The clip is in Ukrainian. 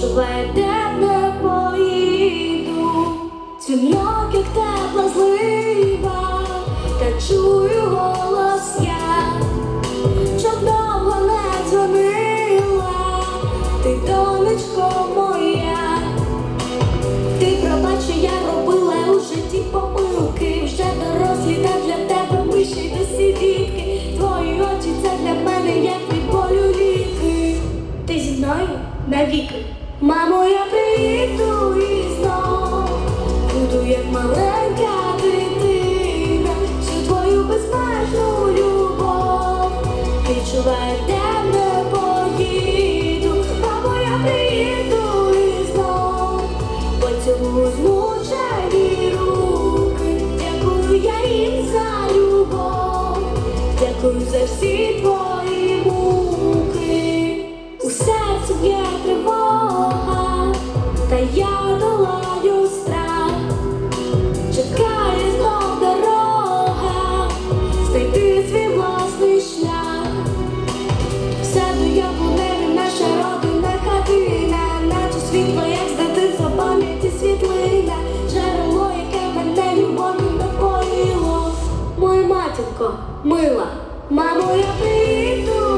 Ніч веде не поїду, дзвінок, як тепла злива, та чую голос я, щоб довго не дзвонила, ти донечко моя, ти пробач, я робила у житті помилки, вже дорослі, та для тебе вищі досі дітки. Твої очі це для мене, як від болю ліки. Ти зі мною? навіки. Мамо, я приїду і знов буду як маленька дитина, всю твою безмежну любов. Відчуваю, де не поїду, мамо, я приїду і знов поцілую змучені руки. Дякую я їм за любов, дякую за всі твої муки. У серці є тривога, мила, мамо, я прийду.